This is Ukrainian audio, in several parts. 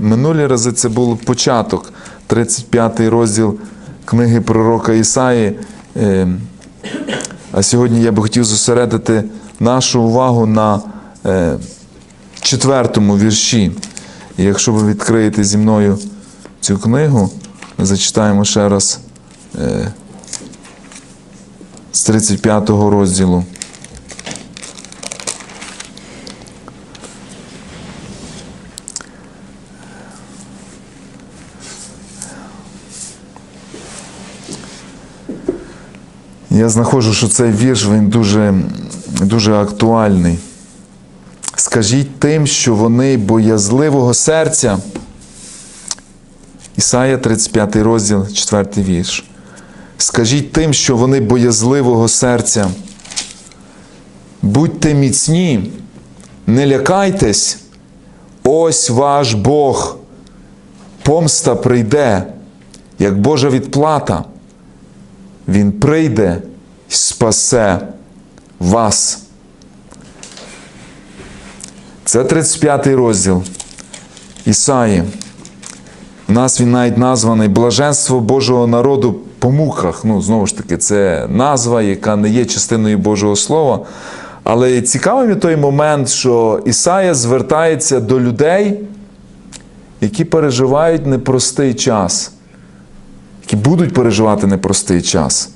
Минулі рази це був початок, 35 розділ книги пророка Ісаї. Е, А сьогодні я би хотів зосередити нашу увагу на е, четвертому вірші. І якщо ви відкриєте зі мною цю книгу, ми зачитаємо ще раз е, з 35 розділу. Я знаходжу, що цей вірш він дуже, дуже актуальний. Скажіть тим, що вони боязливого серця. Ісая 35 розділ, 4 вірш. Скажіть тим, що вони боязливого серця. Будьте міцні, не лякайтесь, ось ваш Бог. Помста прийде, як Божа відплата. Він прийде і спасе вас. Це 35 розділ Ісаї. У нас він навіть названий Блаженство Божого народу по муках. Ну, знову ж таки, це назва, яка не є частиною Божого Слова. Але цікавий той момент, що Ісая звертається до людей, які переживають непростий час, які будуть переживати непростий час.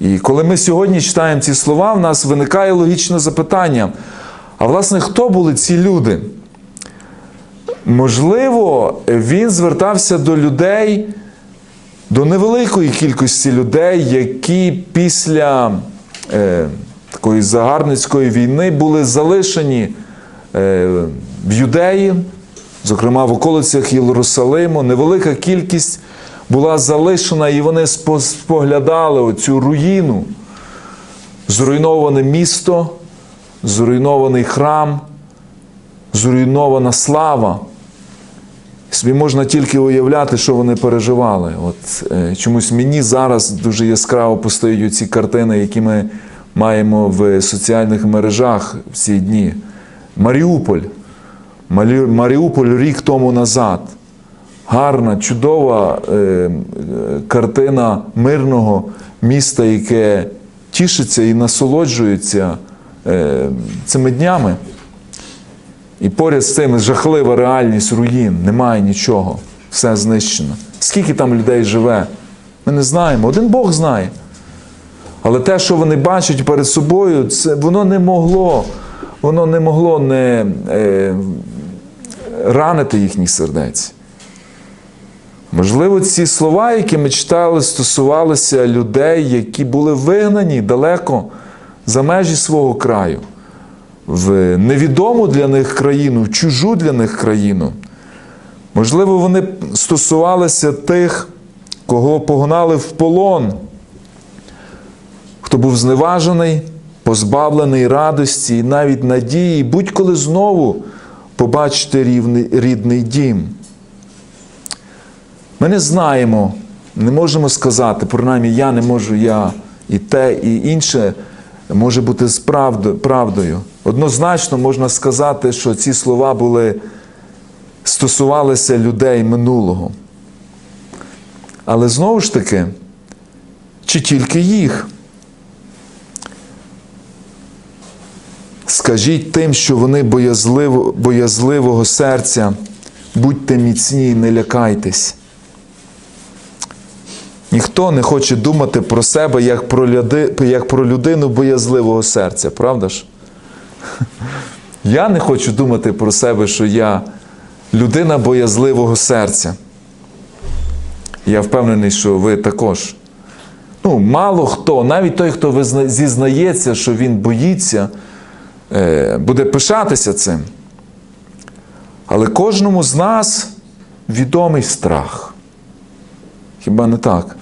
І коли ми сьогодні читаємо ці слова, в нас виникає логічне запитання. А власне, хто були ці люди? Можливо, він звертався до людей, до невеликої кількості людей, які після е, такої загарбницької війни були залишені е, в Юдеї, зокрема в околицях Єрусалиму. Невелика кількість була залишена, і вони споглядали оцю руїну, зруйноване місто, зруйнований храм, зруйнована слава. Собі можна тільки уявляти, що вони переживали. От е, чомусь мені зараз дуже яскраво постають ці картини, які ми маємо в соціальних мережах в ці дні. Маріуполь. Маріуполь рік тому назад. Гарна, чудова е, картина мирного міста, яке тішиться і насолоджується е, цими днями. І поряд з цим жахлива реальність руїн, немає нічого, все знищено. Скільки там людей живе? Ми не знаємо. Один Бог знає. Але те, що вони бачать перед собою, це воно не могло, воно не могло не е, ранити їхніх сердець. Можливо, ці слова, які ми читали, стосувалися людей, які були вигнані далеко за межі свого краю, в невідому для них країну, в чужу для них країну. Можливо, вони стосувалися тих, кого погнали в полон, хто був зневажений, позбавлений радості і навіть надії, будь-коли знову побачити рідний дім. Ми не знаємо, не можемо сказати, принаймні я не можу, я і те, і інше може бути з правдою-. Однозначно можна сказати, що ці слова були, стосувалися людей минулого. Але знову ж таки, чи тільки їх? Скажіть тим, що вони боязливо, боязливого серця, будьте міцні, не лякайтесь. Ніхто не хоче думати про себе як про, люди, як про людину боязливого серця, правда ж? Я не хочу думати про себе, що я людина боязливого серця. Я впевнений, що ви також. Ну, мало хто, навіть той, хто зізнається, що він боїться, е, буде пишатися цим. Але кожному з нас відомий страх. Хіба не так?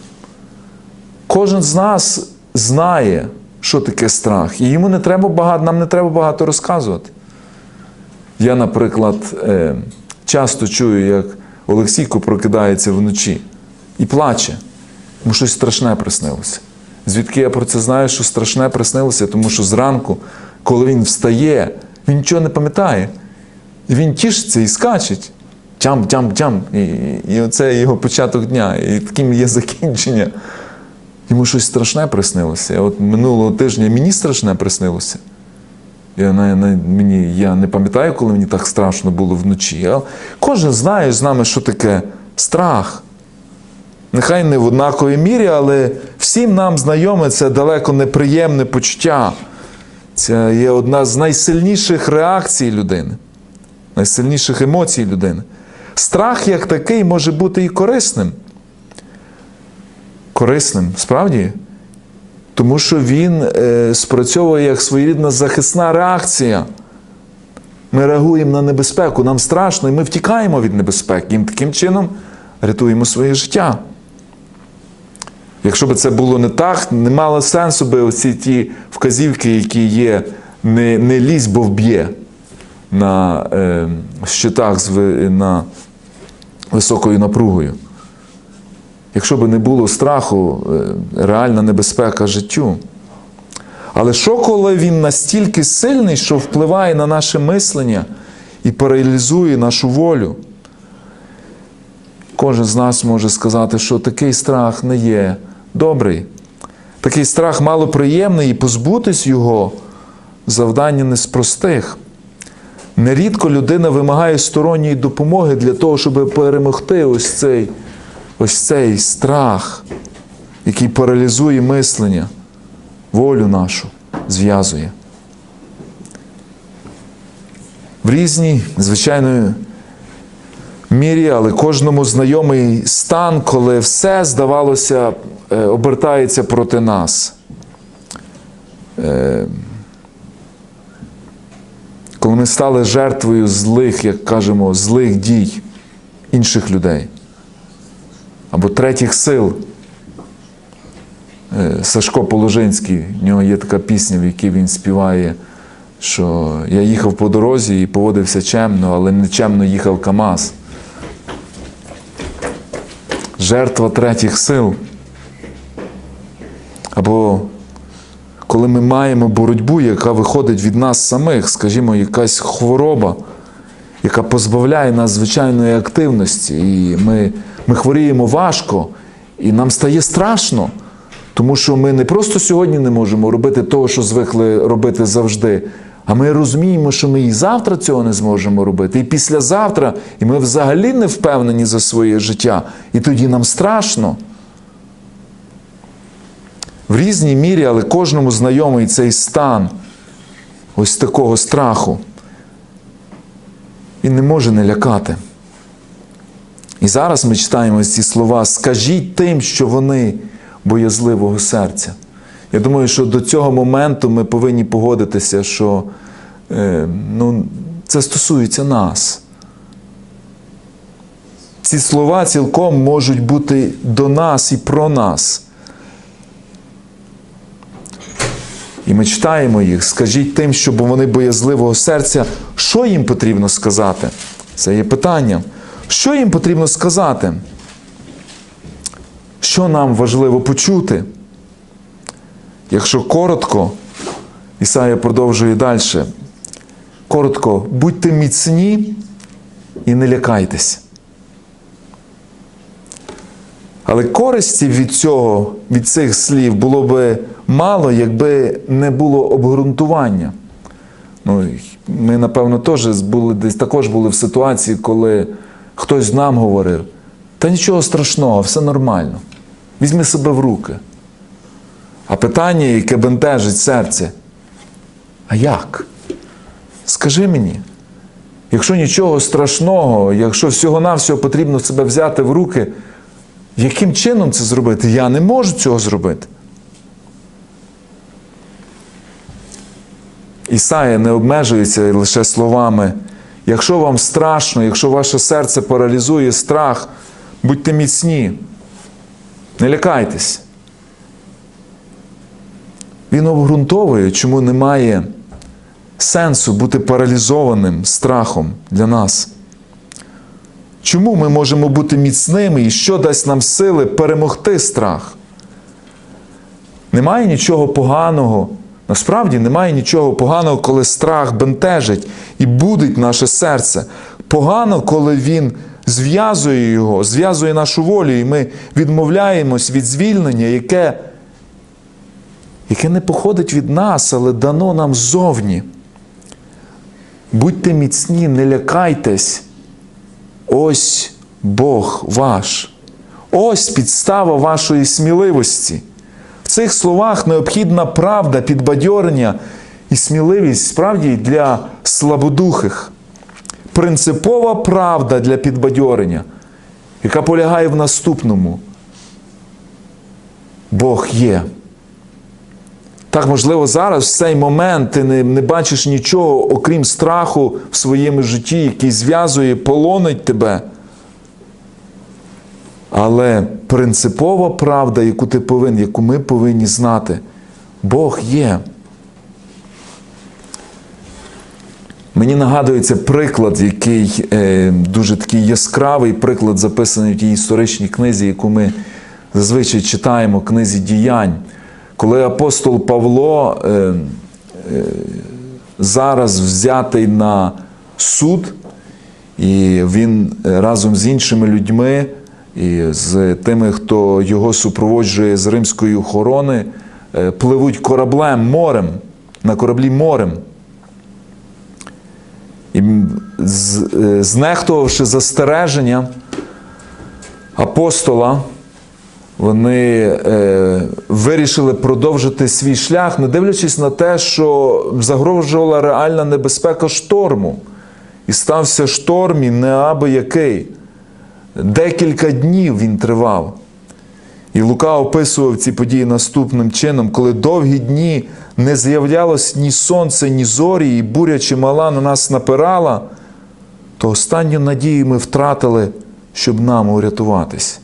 Кожен з нас знає, що таке страх, і йому не треба багато, нам не треба багато розказувати. Я, наприклад, е, часто чую, як Олексійко прокидається вночі і плаче, йому щось страшне приснилося. Звідки я про це знаю, що страшне приснилося? Тому що зранку, коли він встає, він нічого не пам'ятає. Він тішиться і скачить. тям, тям, тям. І, і оце його початок дня, і таким є закінчення. Йому щось страшне приснилося. От минулого тижня мені страшне приснилося. Я, на, на, мені, я не пам'ятаю, коли мені так страшно було вночі. А кожен знає з нами, що таке страх. Нехай не в однаковій мірі, але всім нам знайоме це далеко неприємне почуття. Це є одна з найсильніших реакцій людини, найсильніших емоцій людини. Страх як такий може бути і корисним. Корисним, справді? Тому що він е, спрацьовує як своєрідна захисна реакція. Ми реагуємо на небезпеку, нам страшно, і ми втікаємо від небезпеки. І таким чином рятуємо своє життя. Якщо б це було не так, не мало сенсу би оці ті вказівки, які є, не, не лізь, бо вб'є на е, щитах з, на високою напругою. Якщо б не було страху, е, реальна небезпека життю. Але що, коли він настільки сильний, що впливає на наше мислення і паралізує нашу волю? Кожен з нас може сказати, що такий страх не є добрий. Такий страх малоприємний, і позбутись його завдання не з простих. Нерідко людина вимагає сторонньої допомоги для того, щоб перемогти ось цей, ось цей страх, який паралізує мислення, волю нашу зв'язує. В різній, звичайно, мірі, але кожному знайомий стан, коли все, здавалося, е, обертається проти нас. Е, Коли ми стали жертвою злих, як кажемо, злих дій інших людей або третіх сил. Е, Сашко Положинський, в нього є така пісня, в якій він співає, що я їхав по дорозі і поводився чемно, але нечемно їхав КАМАЗ. Жертва третіх сил. Або коли ми маємо боротьбу, яка виходить від нас самих, скажімо, якась хвороба, яка позбавляє нас звичайної активності, і ми, ми хворіємо важко, і нам стає страшно, тому що ми не просто сьогодні не можемо робити того, що звикли робити завжди, а ми розуміємо, що ми і завтра цього не зможемо робити, і післязавтра, і ми взагалі не впевнені за своє життя, і тоді нам страшно. В різній мірі, але кожному знайомий цей стан ось такого страху. Він не може не лякати. І зараз ми читаємо ці слова: скажіть тим, що вони боязливого серця. Я думаю, що до цього моменту ми повинні погодитися, що е, ну, це стосується нас. Ці слова цілком можуть бути до нас і про нас. І ми читаємо їх, скажіть тим, щоб вони боязливого серця, що їм потрібно сказати? Це є питання. Що їм потрібно сказати? Що нам важливо почути? Якщо коротко, Ісая продовжує далі. Коротко, будьте міцні і не лякайтесь. Але користі від цього, від цих слів було би мало, якби не було обґрунтування. Ну, ми, напевно, теж були, десь також були в ситуації, коли хтось нам говорив, та нічого страшного, все нормально. Візьми себе в руки. А питання, яке бентежить серце, а як? Скажи мені, якщо нічого страшного, якщо всього-навсього потрібно себе взяти в руки, яким чином це зробити? Я не можу цього зробити. Ісая не обмежується лише словами. Якщо вам страшно, якщо ваше серце паралізує страх, будьте міцні, не лякайтесь. Він обґрунтовує, чому немає сенсу бути паралізованим страхом для нас. Чому ми можемо бути міцними і що дасть нам сили перемогти страх? Немає нічого поганого. Насправді немає нічого поганого, коли страх бентежить і будить наше серце. Погано, коли він зв'язує його, зв'язує нашу волю, і ми відмовляємось від звільнення, яке, яке не походить від нас, але дано нам ззовні. Будьте міцні, не лякайтесь. Ось Бог ваш. Ось підстава вашої сміливості. Цих словах необхідна правда, підбадьорення і сміливість справді для слабодухих. Принципова правда для підбадьорення, яка полягає в наступному. Бог є. Так, можливо, зараз в цей момент ти не, не бачиш нічого, окрім страху в своєму житті, який зв'язує, полонить тебе. Але принципова правда, яку ти повинен, яку ми повинні знати, Бог є. Мені нагадується приклад, який е, дуже такий яскравий приклад, записаний в тій історичній книзі, яку ми зазвичай читаємо, книзі діянь. Коли апостол Павло е, е, зараз взятий на суд, і він разом з іншими людьми, і з тими, хто його супроводжує з римської охорони, е, пливуть кораблем морем, на кораблі морем. І е, знехтувавши застереження апостола, вони е, вирішили продовжити свій шлях, не дивлячись на те, що загрожувала реальна небезпека шторму. І стався шторм і не аби який. Декілька днів він тривав. І Лука описував ці події наступним чином, коли довгі дні не з'являлось ні сонце, ні зорі, і буря чимала на нас напирала, то останню надію ми втратили, щоб нам урятуватись.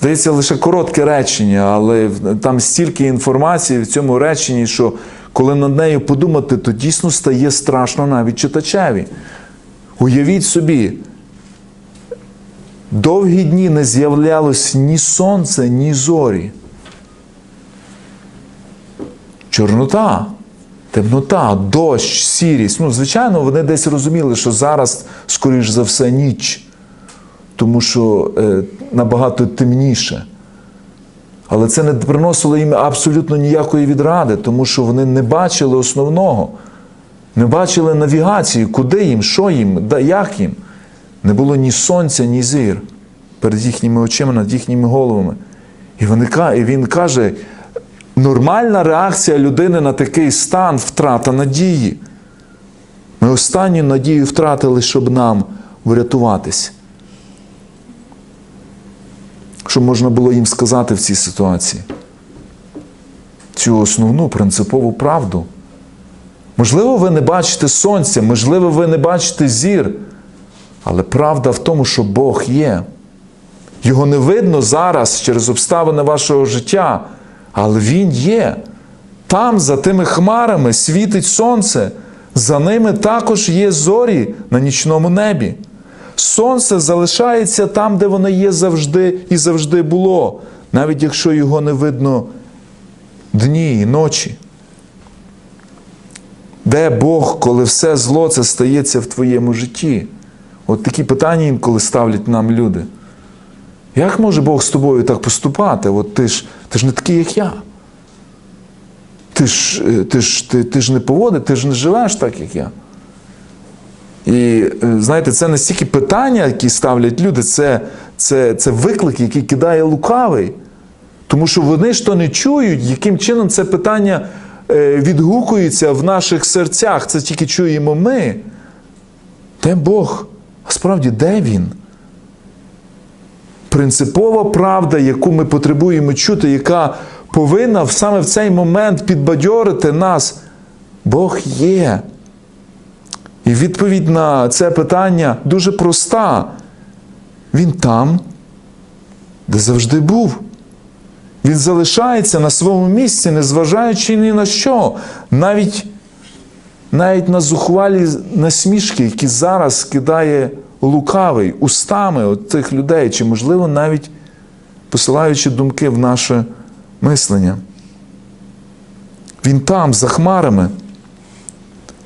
Здається, лише коротке речення, але там стільки інформації в цьому реченні, що коли над нею подумати, то дійсно стає страшно навіть читачеві. Уявіть собі, довгі дні не з'являлось ні сонце, ні зорі. Чорнота, темнота, дощ, сірість. Ну, звичайно, вони десь розуміли, що зараз, скоріш за все, ніч, тому що е, набагато темніше. Але це не приносило їм абсолютно ніякої відради, тому що вони не бачили основного, не бачили навігації, куди їм, що їм, як їм. Не було ні сонця, ні зір перед їхніми очима, над їхніми головами. І, вони, і він каже: нормальна реакція людини на такий стан втрата надії. Ми останню надію втратили, щоб нам врятуватись. Що можна було їм сказати в цій ситуації? Цю основну принципову правду. Можливо, ви не бачите сонця, можливо, ви не бачите зір, але правда в тому, що Бог є. Його не видно зараз через обставини вашого життя, але Він є. Там, за тими хмарами, світить сонце, за ними також є зорі на нічному небі. Сонце залишається там, де воно є завжди і завжди було, навіть якщо його не видно дні і ночі. Де Бог, коли все зло це стається в твоєму житті? От такі питання інколи ставлять нам люди. Як може Бог з тобою так поступати? От ти ж, ти ж не такий, як я. Ти ж, е, ти, ж, ти, ти ж не поводиш, ти ж не живеш так, як я. І е, знаєте, це настільки питання, які ставлять люди, це, це, це виклик, який кидає лукавий. Тому що вони ж то не чують, яким чином це питання е, відгукується в наших серцях. Це тільки чуємо ми. Де Бог? Справді, де Він? Принципова правда, яку ми потребуємо чути, яка повинна саме в цей момент підбадьорити нас. Бог є. І відповідь на це питання дуже проста. Він там, де завжди був. Він залишається на своєму місці, незважаючи ні на що. Навіть, навіть на зухвалі насмішки, які зараз кидає лукавий устами от тих людей, чи, можливо, навіть посилаючи думки в наше мислення. Він там, за хмарами.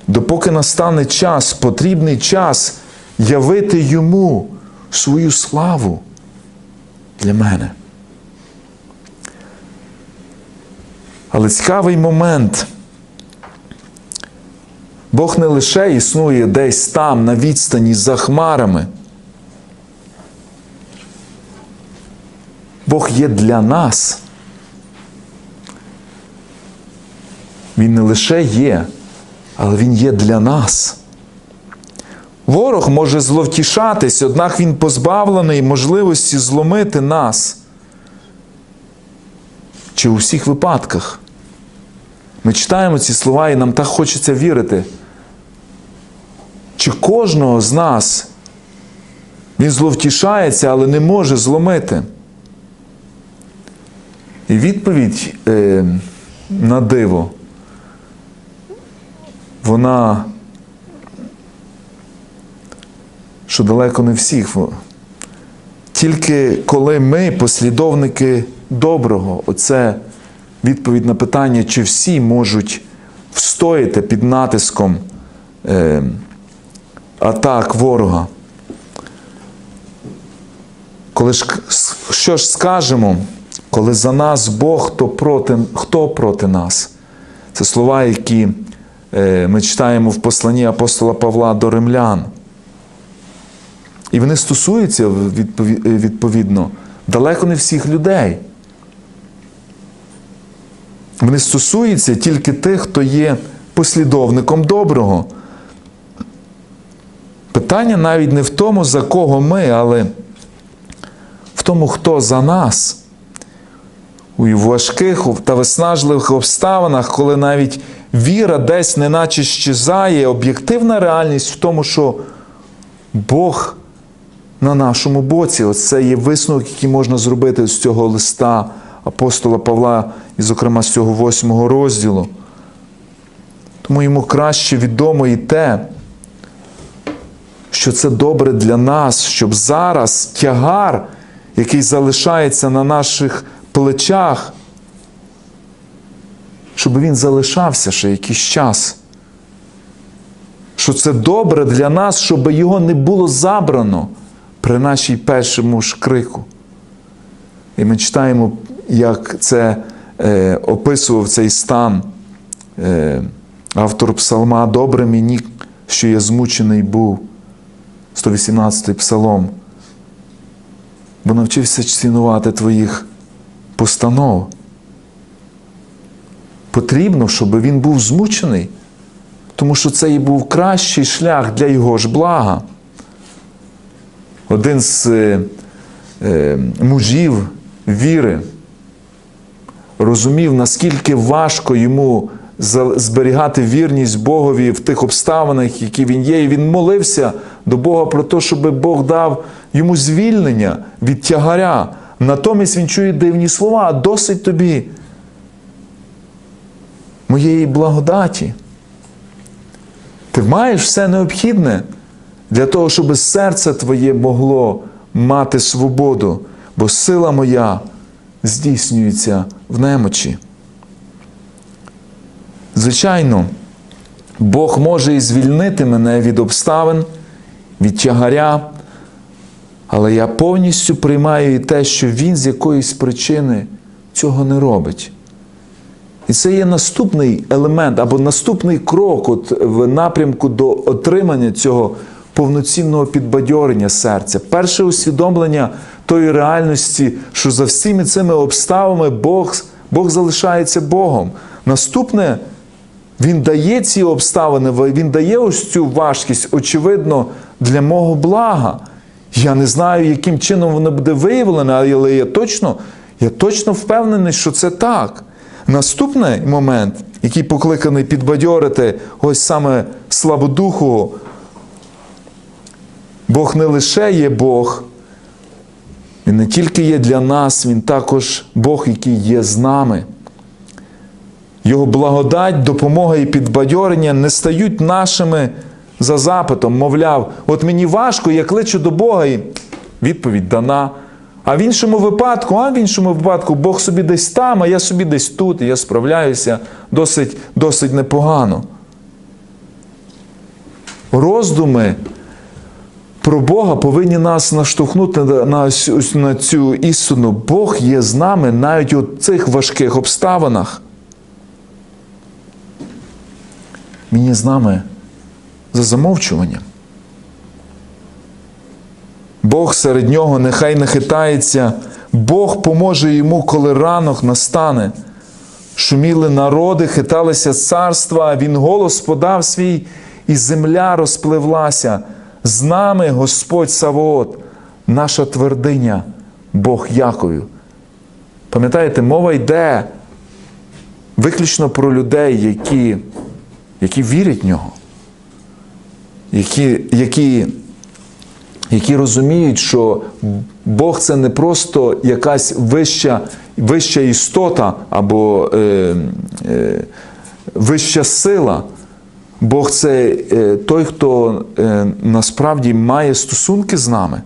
Допоки настане час, потрібний час, явити йому свою славу для мене. Але цікавий момент. Бог не лише існує десь там, на відстані за хмарами. Бог є для нас. Він не лише є, але Він є для нас. Ворог може зловтішатись, однак він позбавлений можливості зломити нас. Чи у всіх випадках? Ми читаємо ці слова і нам так хочеться вірити. Чи кожного з нас він зловтішається, але не може зломити? І відповідь е, на диво, вона, що далеко не всіх. Тільки коли ми, послідовники доброго, оце відповідь на питання, чи всі можуть встояти під натиском е, атак ворога. Коли ж, що ж скажемо, коли за нас Бог, то проти, хто проти нас? Це слова, які е, ми читаємо в посланні апостола Павла до римлян. І вони стосуються відповідно далеко не всіх людей. Вони стосуються тільки тих, хто є послідовником доброго. Питання навіть не в тому, за кого ми, але в тому, хто за нас. У важких та виснажливих обставинах, коли навіть віра десь неначе щезає, об'єктивна реальність в тому, що Бог на нашому боці. Оце є висновок, який можна зробити з цього листа апостола Павла, і, зокрема, з цього восьмого розділу. Тому йому краще відомо і те, що це добре для нас, щоб зараз тягар, який залишається на наших плечах, щоб він залишався ще якийсь час. Що це добре для нас, щоб його не було забрано при нашій першому ж крику. І ми читаємо, як це е, описував цей стан е, автор псалма Добре мені, що я змучений був. 118-й псалом. Бо навчився цінувати твоїх постанов. Потрібно, щоб він був змучений, тому що це і був кращий шлях для його ж блага. Один з е, е, мужів віри розумів, наскільки важко йому зберігати вірність Богові в тих обставинах, які він є, і він молився до Бога про те, щоб Бог дав йому звільнення від тягаря. Натомість він чує дивні слова, досить тобі моєї благодаті. Ти маєш все необхідне для того, щоб серце твоє могло мати свободу, бо сила моя здійснюється в немочі. Звичайно, Бог може і звільнити мене від обставин, від тягаря, але я повністю приймаю і те, що Він з якоїсь причини цього не робить. І це є наступний елемент або наступний крок от в напрямку до отримання цього повноцінного підбадьорення серця. Перше усвідомлення тої реальності, що за всіми цими обставами Бог, Бог залишається Богом. Наступне, Він дає ці обставини, Він дає ось цю важкість, очевидно, для мого блага. Я не знаю, яким чином воно буде виявлено, але я точно, я точно впевнений, що це так. Наступний момент, який покликаний підбадьорити ось саме слабодуху, Бог не лише є Бог, Він не тільки є для нас, Він також Бог, який є з нами. Його благодать, допомога і підбадьорення не стають нашими за запитом, мовляв, от мені важко, я кличу до Бога, і відповідь дана. А в іншому випадку, а в іншому випадку, Бог собі десь там, а я собі десь тут, і я справляюся досить, досить непогано. Роздуми про Бога повинні нас наштовхнути на, на, цю істину. Бог є з нами навіть у цих важких обставинах. Він є з нами за замовчуванням. Бог серед нього нехай не хитається, Бог поможе йому, коли ранок настане. Шуміли народи, хиталися царства, він голос подав свій, і земля розпливлася. З нами Господь Савоот, наша твердиня, Бог Яковів. Пам'ятаєте, мова йде виключно про людей, які, які вірять в нього, які, які, які розуміють, що Бог це не просто якась вища, вища істота або е, е, вища сила. Бог це е, той, хто е, насправді має стосунки з нами,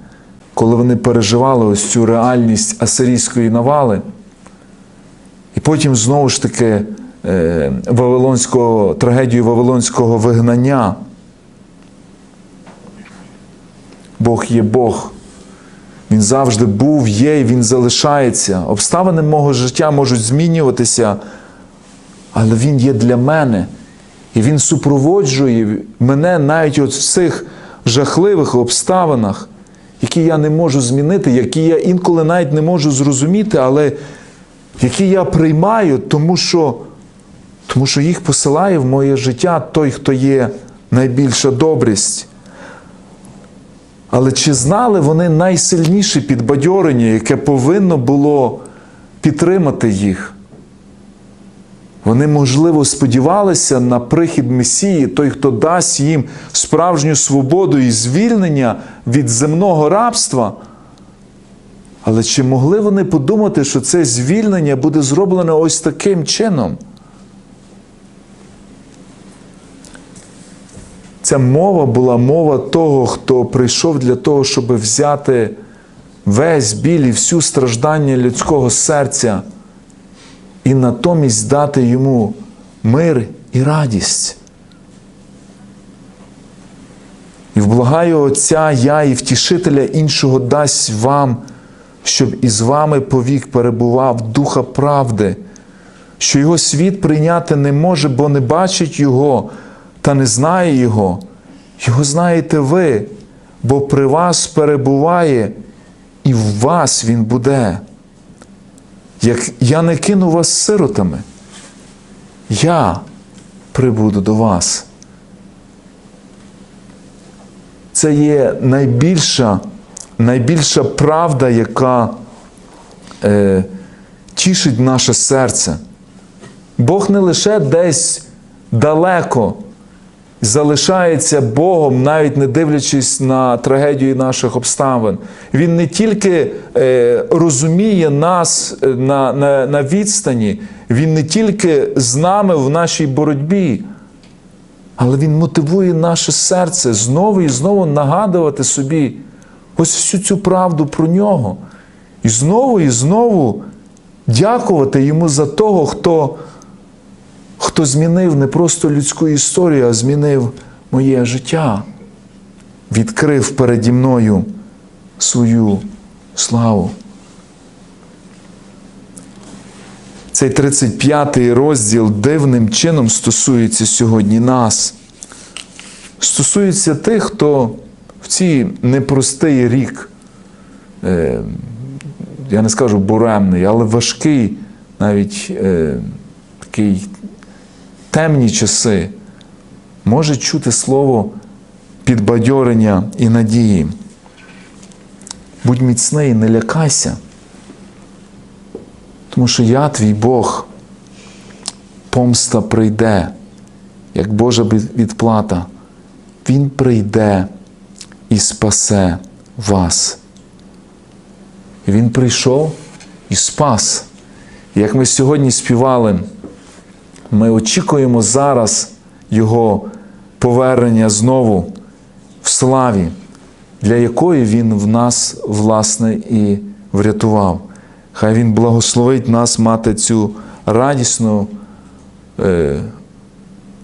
коли вони переживали ось цю реальність асирійської навали. І потім знову ж таки е, Вавилонського, трагедію Вавилонського вигнання. Бог є Бог. Він завжди був, є і він залишається. Обставини мого життя можуть змінюватися, але Він є для мене. І Він супроводжує мене навіть от в цих жахливих обставинах, які я не можу змінити, які я інколи навіть не можу зрозуміти, але які я приймаю, тому що, тому що їх посилає в моє життя той, хто є найбільша добрість. Але чи знали вони найсильніше підбадьорення, яке повинно було підтримати їх? Вони, можливо, сподівалися на прихід Месії, той, хто дасть їм справжню свободу і звільнення від земного рабства. Але чи могли вони подумати, що це звільнення буде зроблене ось таким чином? Ця мова була мова того, хто прийшов для того, щоб взяти весь біль і всю страждання людського серця і натомість дати йому мир і радість. І вблагаю Отця я і втішителя іншого дасть вам, щоб із вами повік перебував Духа правди, що його світ прийняти не може, бо не бачить Його та не знає Його. Його знаєте ви, бо при вас перебуває, і в вас Він буде. Як я не кину вас сиротами, я прибуду до вас. Це є найбільша, найбільша правда, яка е, тішить наше серце. Бог не лише десь далеко залишається Богом, навіть не дивлячись на трагедію наших обставин. Він не тільки е, розуміє нас е, на, на, на відстані, Він не тільки з нами в нашій боротьбі, але Він мотивує наше серце знову і знову нагадувати собі ось всю цю правду про нього. І знову і знову дякувати йому за того, хто хто змінив не просто людську історію, а змінив моє життя, відкрив переді мною свою славу. Цей 35-й розділ дивним чином стосується сьогодні нас. Стосується тих, хто в цій непростий рік, е, я не скажу буремний, але важкий, навіть е, такий темні часи може чути слово підбадьорення і надії. Будь міцний, не лякайся, тому що я твій Бог, помста прийде, як Божа відплата. Він прийде і спасе вас. Він прийшов і спас. Як ми сьогодні співали, ми очікуємо зараз Його повернення знову в славі, для якої Він в нас, власне, і врятував. Хай Він благословить нас мати цю радісну е,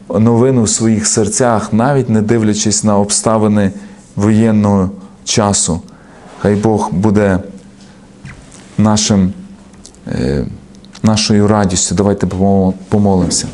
новину в своїх серцях, навіть не дивлячись на обставини воєнного часу. Хай Бог буде нашим, е, нашою радістю. Давайте помо- помолимося.